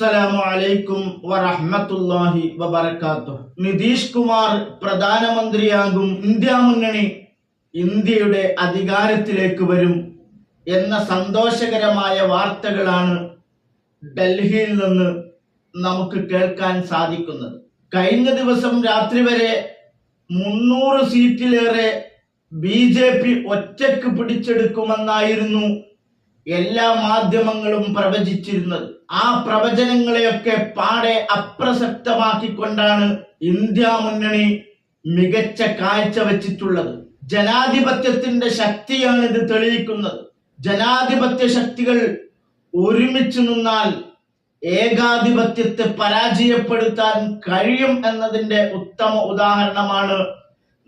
അസ്സലാമു അലൈക്കും വറഹ്മത്തുള്ളാഹി വബറകാതുഹു. നിതീഷ് കുമാർ പ്രധാനമന്ത്രിയാകും ഇന്ത്യ മുന്നണി ഇന്ത്യയുടെ അധികാരത്തിലേക്ക് വരും എന്ന സന്തോഷകരമായ വാർത്തകളാണ് ഡൽഹിയിൽ നിന്ന് നമുക്ക് കേൾക്കാൻ സാധിക്കുന്നത്. കഴിഞ്ഞ ദിവസം രാത്രി വരെ മുന്നൂറ് സീറ്റിലേറെ ബി ജെ പി ഒറ്റയ്ക്ക് പിടിച്ചെടുക്കുമെന്നായിരുന്നു എല്ലാ മാധ്യമങ്ങളും പ്രവചിച്ചിരുന്നത്. ആ പ്രവചനങ്ങളെയൊക്കെ പാടെ അപ്രസക്തമാക്കിക്കൊണ്ടാണ് ഇന്ത്യ മുന്നണി മികച്ച കാഴ്ച വച്ചിട്ടുള്ളത്. ജനാധിപത്യത്തിന്റെ ശക്തിയാണ് ഇത് തെളിയിക്കുന്നത്. ജനാധിപത്യ ശക്തികൾ ഒരുമിച്ച് നിന്നാൽ ഏകാധിപത്യത്തെ പരാജയപ്പെടുത്താൻ കഴിയും എന്നതിന്റെ ഉത്തമ ഉദാഹരണമാണ്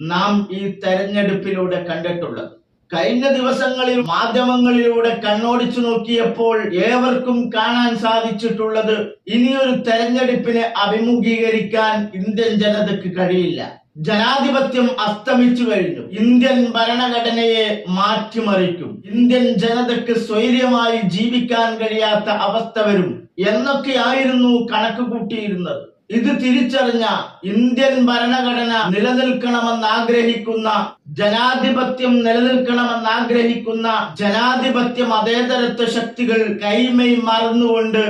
നാം ഈ തെരഞ്ഞെടുപ്പിലൂടെ കണ്ടിട്ടുള്ളത്. കഴിഞ്ഞ ദിവസങ്ങളിൽ മാധ്യമങ്ങളിലൂടെ കണ്ണോടിച്ചു നോക്കിയപ്പോൾ ഏവർക്കും കാണാൻ സാധിച്ചിട്ടുള്ളത് ഇനിയൊരു തെരഞ്ഞെടുപ്പിനെ അഭിമുഖീകരിക്കാൻ ഇന്ത്യൻ ജനതയ്ക്ക് കഴിയില്ല. ജനാധിപത്യം അസ്തമിച്ചു കഴിഞ്ഞു. ഇന്ത്യൻ ഭരണഘടനയെ മാറ്റിമറിക്കും. ഇന്ത്യൻ ജനതയ്ക്ക് സ്വൈര്യമായി ജീവിക്കാൻ കഴിയാത്ത അവസ്ഥ വരും എന്നൊക്കെയായിരുന്നു കണക്ക് കൂട്ടിയിരുന്നത്. ഇത് തിരിച്ചറിഞ്ഞ ഇന്ത്യൻ ഭരണഘടന നിലനിൽക്കണമെന്ന് ആഗ്രഹിക്കുന്ന ജനാധിപത്യം നിലനിൽക്കണമെന്ന് ആഗ്രഹിക്കുന്ന ജനാധിപത്യം അതേതരത്വ ശക്തികൾ കൈമൈ മറന്നുകൊണ്ട്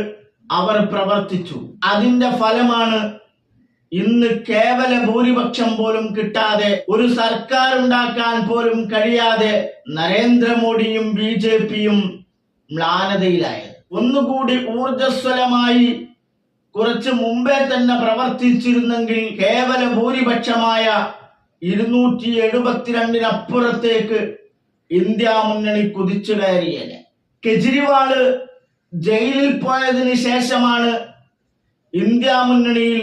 അവർ പ്രവർത്തിച്ചു. അതിന്റെ ഫലമാണ് ഇന്ന് കേവല ഭൂരിപക്ഷം പോലും കിട്ടാതെ ഒരു സർക്കാർ ഉണ്ടാക്കാൻ പോലും കഴിയാതെ നരേന്ദ്രമോദിയും ബി ജെ പിയും മ്ലാനതയിലായത്. ഒന്നുകൂടി ഊർജസ്വലമായി കുറച്ച് മുമ്പേ തന്നെ പ്രവർത്തിച്ചിരുന്നെങ്കിൽ കേവല ഭൂരിപക്ഷമായ ഇരുന്നൂറ്റി എഴുപത്തിരണ്ടിനപ്പുറത്തേക്ക് ഇന്ത്യ മുന്നണി കുതിച്ചു കയറിയത് കെജ്രിവാൾ ജയിലിൽ പോയതിന് ശേഷമാണ് ഇന്ത്യ മുന്നണിയിൽ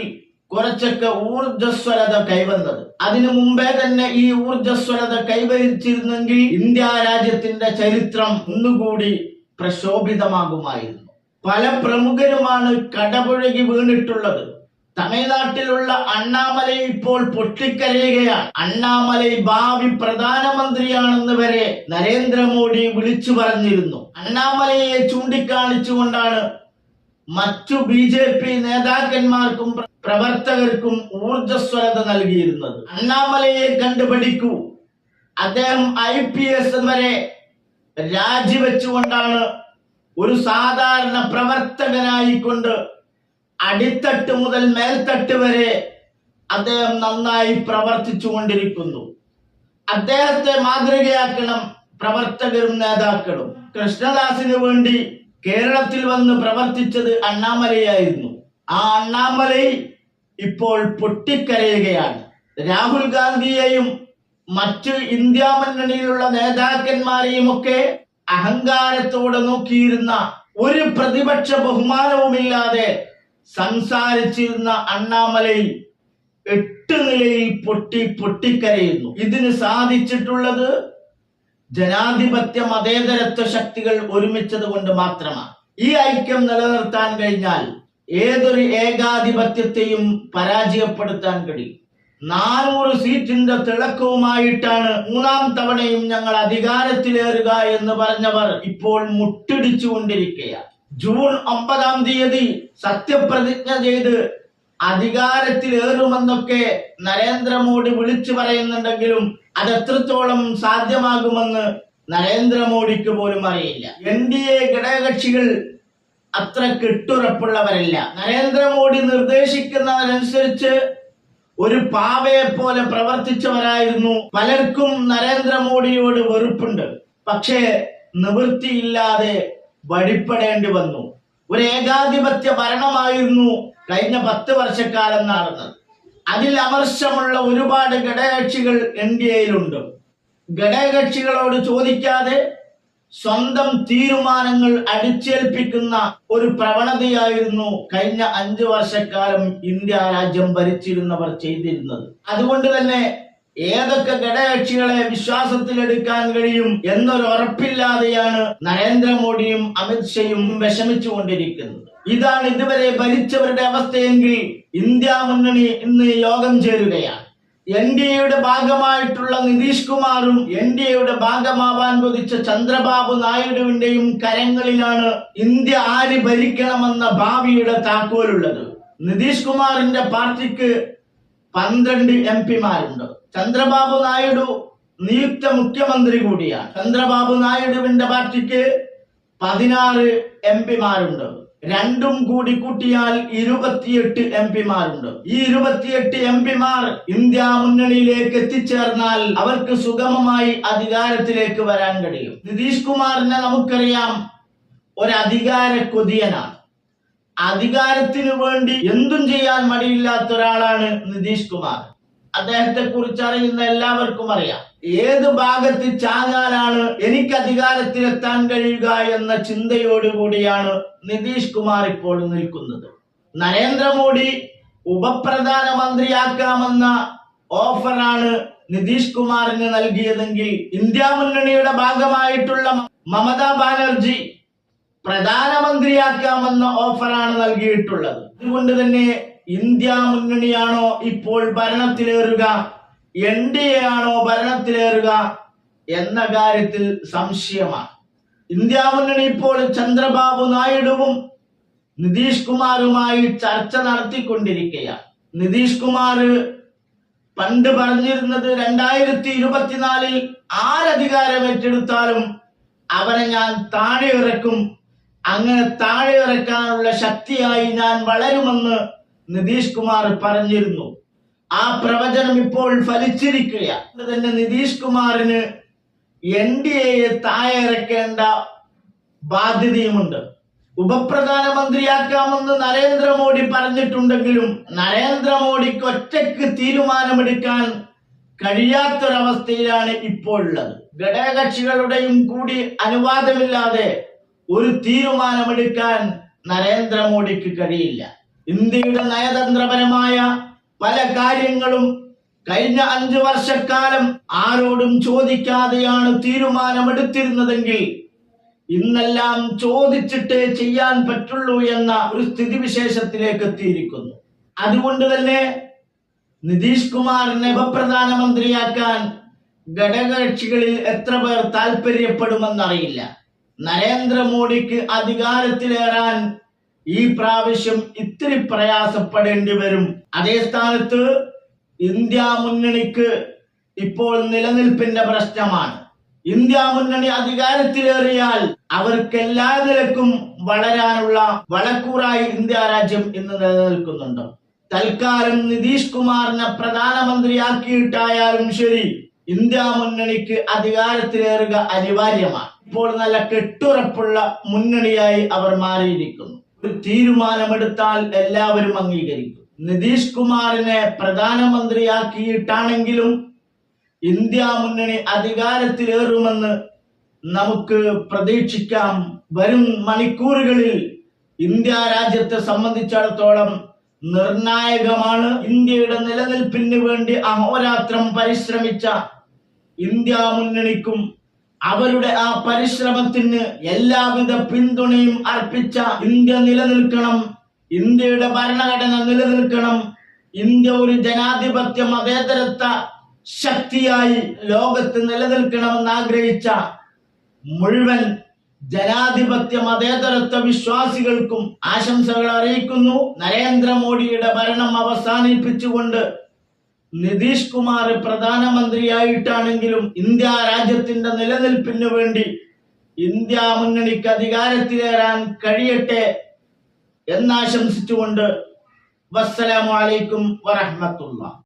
കുറച്ചൊക്കെ ഊർജസ്വലത കൈവന്നത്. അതിനു മുമ്പേ തന്നെ ഈ ഊർജസ്വലത കൈവരിച്ചിരുന്നെങ്കിൽ ഇന്ത്യ രാജ്യത്തിന്റെ ചരിത്രം ഒന്നുകൂടി പ്രശോഭിതമാകുമായിരുന്നു. പല പ്രമുഖരുമാണ് കടപുഴകി വീണിട്ടുള്ളത്. തമിഴ്നാട്ടിലുള്ള അണ്ണാമലൈ ഇപ്പോൾ പൊട്ടിക്കരയുകയാണ്. അണ്ണാമലൈ ഭാവി പ്രധാനമന്ത്രിയാണെന്ന് വരെ നരേന്ദ്രമോദി വിളിച്ചു പറഞ്ഞിരുന്നു. അണ്ണാമലയെ ചൂണ്ടിക്കാണിച്ചുകൊണ്ടാണ് മറ്റു ബി ജെ പി നേതാക്കന്മാർക്കും പ്രവർത്തകർക്കും ഊർജസ്വലത നൽകിയിരുന്നത്. അണ്ണാമലയെ കണ്ടുപഠിക്കൂ അദ്ദേഹം ഐ പി എസ് വരെ രാജിവെച്ചുകൊണ്ടാണ് ഒരു സാധാരണ പ്രവർത്തകനായിക്കൊണ്ട് അടിത്തട്ട് മുതൽ മേൽത്തട്ട് വരെ അദ്ദേഹം നന്നായി പ്രവർത്തിച്ചു കൊണ്ടിരിക്കുന്നു. അദ്ദേഹത്തെ മാതൃകയാക്കണം പ്രവർത്തകരും നേതാക്കളും. കൃഷ്ണദാസിന് വേണ്ടി കേരളത്തിൽ വന്ന് പ്രവർത്തിച്ചത് അണ്ണാമലയായിരുന്നു. ആ അണ്ണാമലൈ ഇപ്പോൾ പൊട്ടിക്കരയുകയാണ്. രാഹുൽ ഗാന്ധിയെയും മറ്റ് ഇന്ത്യ മുന്നണിയിലുള്ള നേതാക്കന്മാരെയും ഒക്കെ അഹങ്കാരത്തോടെ നോക്കിയിരുന്ന ഒരു പ്രതിപക്ഷ ബഹുമാനവുമില്ലാതെ സംസാരിച്ചിരുന്ന അണ്ണാമലയിൽ എട്ട് നിലയിൽ പൊട്ടി പൊട്ടിക്കരയുന്നു. ഇതിന് സാധിച്ചിട്ടുള്ളത് ജനാധിപത്യ മതേതരത്വ ശക്തികൾ ഒരുമിച്ചത് കൊണ്ട് മാത്രമാണ്. ഈ ഐക്യം നിലനിർത്താൻ കഴിഞ്ഞാൽ ഏതൊരു ഏകാധിപത്യത്തെയും പരാജയപ്പെടുത്താൻ കഴിയും. നാനൂറ് സീറ്റിന്റെ തിളക്കവുമായിട്ടാണ് മൂന്നാം തവണയും ഞങ്ങൾ അധികാരത്തിലേറുക എന്ന് പറഞ്ഞവർ ഇപ്പോൾ മുട്ടിടിച്ചു കൊണ്ടിരിക്കുകയാണ് ജൂൺ ഒമ്പതാം തീയതി സത്യപ്രതിജ്ഞ ചെയ്ത് അധികാരത്തിലേറുമെന്നൊക്കെ നരേന്ദ്രമോദി വിളിച്ചു പറയുന്നുണ്ടെങ്കിലും അത് എത്രത്തോളം സാധ്യമാകുമെന്ന് നരേന്ദ്രമോദിക്ക് പോലും അറിയില്ല. എൻ ഡി എ ഘടകകക്ഷികൾ അത്ര കെട്ടുറപ്പുള്ളവരല്ല നരേന്ദ്രമോദി നിർദ്ദേശിക്കുന്നതിനനുസരിച്ച് ഒരു പാവയെ പോലെ പ്രവർത്തിച്ചവരായിരുന്നു. പലർക്കും നരേന്ദ്രമോദിയോട് വെറുപ്പുണ്ട്. പക്ഷേ നിവൃത്തിയില്ലാതെ വഴിപ്പെടേണ്ടി വന്നു. ഒരു ഏകാധിപത്യ ഭരണമായിരുന്നു കഴിഞ്ഞ പത്ത് വർഷക്കാലം നടന്നത്. അതിൽ അമർശമുള്ള ഒരുപാട് ഘടകകക്ഷികൾ എൻ ഡി എയിലുണ്ട്. ഘടകകക്ഷികളോട് ചോദിക്കാതെ സ്വന്തം തീരുമാനങ്ങൾ അടിച്ചേൽപ്പിക്കുന്ന ഒരു പ്രവണതയായിരുന്നു കഴിഞ്ഞ അഞ്ചു വർഷക്കാലം ഇന്ത്യ രാജ്യം ഭരിച്ചിരുന്നവർ ചെയ്തിരുന്നത്. അതുകൊണ്ട് തന്നെ ഏതൊക്കെ ഘടകക്ഷികളെ വിശ്വാസത്തിലെടുക്കാൻ കഴിയും എന്നൊരു ഉറപ്പില്ലാതെയാണ് നരേന്ദ്രമോദിയും അമിത്ഷയും വിഷമിച്ചുകൊണ്ടിരിക്കുന്നത്. ഇതാണ് ഇതുവരെ ഭരിച്ചവരുടെ അവസ്ഥയെങ്കിൽ ഇന്ത്യ മുന്നണി ഇന്ന് യോഗം ചേരുകയാണ്. എൻ ഡി എയുടെ ഭാഗമായിട്ടുള്ള നിതീഷ് കുമാറും എൻ ഡി എയുടെ ഭാഗമാവാൻ കൊതിച്ച ചന്ദ്രബാബു നായിഡുവിന്റെയും കരങ്ങളിലാണ് ഇന്ത്യ ആര് ഭരിക്കണമെന്ന ഭാവിയുടെ താക്കോലുള്ളത്. നിതീഷ് കുമാറിന്റെ പാർട്ടിക്ക് പന്ത്രണ്ട് എം പിമാരുണ്ട്. ചന്ദ്രബാബു നായിഡു നിയുക്ത മുഖ്യമന്ത്രി കൂടിയാണ്. ചന്ദ്രബാബു നായിഡുവിന്റെ പാർട്ടിക്ക് പതിനാറ് എം പിമാരുണ്ട്. രണ്ടും കൂടി കൂട്ടിയാൽ ഇരുപത്തിയെട്ട് എം പിമാരുണ്ട്. ഈ ഇരുപത്തിയെട്ട് എം പിമാർ ഇന്ത്യ മുന്നണിയിലേക്ക് എത്തിച്ചേർന്നാൽ അവർക്ക് സുഗമമായി അധികാരത്തിലേക്ക് വരാൻ കഴിയും. നിതീഷ് കുമാറിനെ നമുക്കറിയാം ഒരു കൊതിയനാണ്. അധികാരത്തിന് വേണ്ടി എന്തും ചെയ്യാൻ മടിയില്ലാത്ത ഒരാളാണ് നിതീഷ് കുമാർ. അദ്ദേഹത്തെ കുറിച്ച് അറിയുന്ന എല്ലാവർക്കും അറിയാം. ഏത് ഭാഗത്ത് ചാകാനാണ് എനിക്ക് അധികാരത്തിലെത്താൻ കഴിയുക എന്ന ചിന്തയോടുകൂടിയാണ് നിതീഷ് കുമാർ ഇപ്പോൾ നിൽക്കുന്നത്. നരേന്ദ്രമോദി ഉപപ്രധാനമന്ത്രിയാക്കാമെന്ന ഓഫറാണ് നിതീഷ് കുമാറിന് നൽകിയതെങ്കിൽ ഇന്ത്യ മുന്നണിയുടെ ഭാഗമായിട്ടുള്ള മമതാ ബാനർജി പ്രധാനമന്ത്രിയാക്കാമെന്ന ഓഫറാണ് നൽകിയിട്ടുള്ളത്. അതുകൊണ്ട് തന്നെ ഇന്ത്യ മുന്നണിയാണോ ഇപ്പോൾ ഭരണത്തിലേറുക എൻ ഡി എ ആണോ ഭരണത്തിലേറുക എന്ന കാര്യത്തിൽ സംശയമാണ്. ഇന്ത്യ മുന്നണി ഇപ്പോൾ ചന്ദ്രബാബു നായിഡുവും നിതീഷ് കുമാറുമായി ചർച്ച നടത്തിക്കൊണ്ടിരിക്കുകയാണ്. നിതീഷ് കുമാർ പണ്ട് പറഞ്ഞിരുന്നത് രണ്ടായിരത്തി ഇരുപത്തിനാലിൽ ആരധികാരം ഏറ്റെടുത്താലും അവനെ ഞാൻ താഴെ ഇറക്കും അങ്ങനെ താഴെ ഇറക്കാനുള്ള ശക്തിയായി ഞാൻ വളരുമെന്ന് നിതീഷ് കുമാർ പറഞ്ഞിരുന്നു. ആ പ്രവചനം ഇപ്പോൾ ഫലിച്ചിരിക്കുകയാണ് തന്നെ നിതീഷ് കുമാറിന് എൻ ഡി എയെ താഴെ ബാധ്യതയുമുണ്ട്. ഉപപ്രധാനമന്ത്രിയാക്കാമെന്ന് നരേന്ദ്രമോദി പറഞ്ഞിട്ടുണ്ടെങ്കിലും നരേന്ദ്രമോദിക്ക് ഒറ്റയ്ക്ക് തീരുമാനമെടുക്കാൻ കഴിയാത്തൊരവസ്ഥയിലാണ് ഇപ്പോൾ ഉള്ളത് ഘടകകക്ഷികളുടെയും കൂടി അനുവാദമില്ലാതെ ഒരു തീരുമാനമെടുക്കാൻ നരേന്ദ്രമോദിക്ക് കഴിയില്ല. ഇന്ത്യയുടെ നയതന്ത്രപരമായ പല കാര്യങ്ങളും കഴിഞ്ഞ അഞ്ചു വർഷക്കാലം ആരോടും ചോദിക്കാതെയാണ് തീരുമാനമെടുത്തിരുന്നതെങ്കിൽ ഇന്നെല്ലാം ചോദിച്ചിട്ടേ ചെയ്യാൻ പറ്റുള്ളൂ എന്ന ഒരു സ്ഥിതിവിശേഷത്തിലേക്ക് എത്തിയിരിക്കുന്നു. അതുകൊണ്ട് തന്നെ നിതീഷ് കുമാറിനെ ഉപപ്രധാനമന്ത്രിയാക്കാൻ ഘടകകക്ഷികളിൽ എത്ര പേർ താല്പര്യപ്പെടുമെന്നറിയില്ല നരേന്ദ്രമോദിക്ക് അധികാരത്തിലേറാൻ ഈ പ്രാവശ്യം ഇത്തിരി പ്രയാസപ്പെടേണ്ടി വരും. അതേ സ്ഥാനത്ത് ഇന്ത്യ മുന്നണിക്ക് ഇപ്പോൾ നിലനിൽപ്പിന്റെ പ്രശ്നമാണ്. ഇന്ത്യ മുന്നണി അധികാരത്തിലേറിയാൽ അവർക്ക് എല്ലാ നിലക്കും വളരാനുള്ള വളക്കൂറായി ഇന്ത്യ രാജ്യം ഇന്ന് നിലനിൽക്കുന്നുണ്ട്. തൽക്കാലം നിതീഷ് കുമാറിനെ പ്രധാനമന്ത്രിയാക്കിയിട്ടായാലും ശരി ഇന്ത്യ മുന്നണിക്ക് അധികാരത്തിലേറുക അനിവാര്യമാണ്. ഇപ്പോൾ നല്ല കെട്ടുറപ്പുള്ള മുന്നണിയായി അവർ മാറിയിരിക്കുന്നു. തീരുമാനമെടുത്താൽ എല്ലാവരും അംഗീകരിക്കും. നിതീഷ് കുമാറിനെ പ്രധാനമന്ത്രിയാക്കിയിട്ടാണെങ്കിലും ഇന്ത്യ മുന്നണി അധികാരത്തിലേറുമെന്ന് നമുക്ക് പ്രതീക്ഷിക്കാം. വരും മണിക്കൂറുകളിൽ ഇന്ത്യ രാജ്യത്തെ സംബന്ധിച്ചിടത്തോളം നിർണായകമാണ്. ഇന്ത്യയുടെ നിലനിൽപ്പിന് വേണ്ടി അഹോരാത്രം പരിശ്രമിച്ച ഇന്ത്യ മുന്നണിക്കും അവരുടെ ആ പരിശ്രമത്തിന് എല്ലാവിധ പിന്തുണയും അർപ്പിച്ച ഇന്ത്യ നിലനിൽക്കണം ഇന്ത്യയുടെ ഭരണഘടന നിലനിൽക്കണം ഇന്ത്യ ഒരു ജനാധിപത്യ മതേതരത്വ ശക്തിയായി ലോകത്ത് നിലനിൽക്കണമെന്ന് ആഗ്രഹിച്ച മുഴുവൻ ജനാധിപത്യ മതേതരത്വ വിശ്വാസികൾക്കും ആശംസകൾ അറിയിക്കുന്നു. നരേന്ദ്രമോദിയുടെ ഭരണം അവസാനിപ്പിച്ചുകൊണ്ട് നിതീഷ് കുമാർ പ്രധാനമന്ത്രിയായിട്ടാണെങ്കിലും ഇന്ത്യ രാജ്യത്തിന്റെ നിലനിൽപ്പിന് വേണ്ടി ഇന്ത്യ മുന്നണിക്ക് അധികാരത്തിലേറാൻ കഴിയട്ടെ എന്നാശംസിച്ചുകൊണ്ട് വസ്സലാമലൈക്കും അലൈക്കും വറഹ്മത്തുള്ളാഹി